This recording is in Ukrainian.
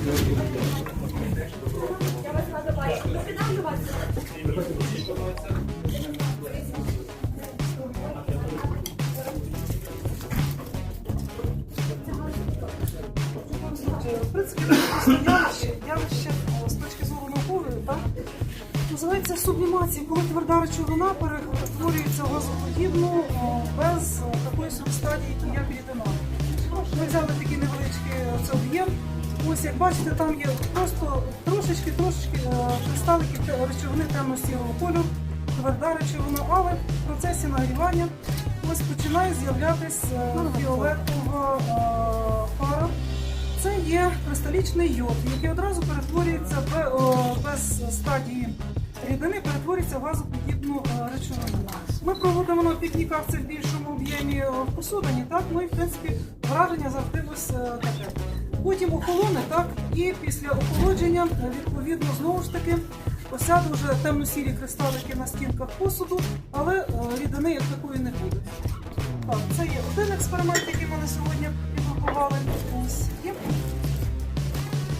В принципі, явище, з точки зору наукової, так? Називається сублімація, коли тверда речовина перетворюється в газоподібну без такої стадії, як рідина. Ми взяли це об'єм. Ось як бачите, там є просто трошечки, трошечки е, кристалики речовини темно-сірого кольору, тверда речовина, але в процесі нагрівання ось починає з'являтися фіолетова е, пара. Це є кристалічний йод, який одразу перетворюється без стадії рідини, перетворюється в газоподібну е, речовину. Ми проводимо на пікніках це в більшому об'ємі е, в посудані, так, ну і в принципі враження завжди ось е, таке. Потім охолоне, так, і після охолодження, е, відповідно, знову ж таки, осяду вже темно-сірі кристалики на стінках посуду, але е, рідини як такої не буде. Так, це є один експеримент, який ми на сьогодні підготували.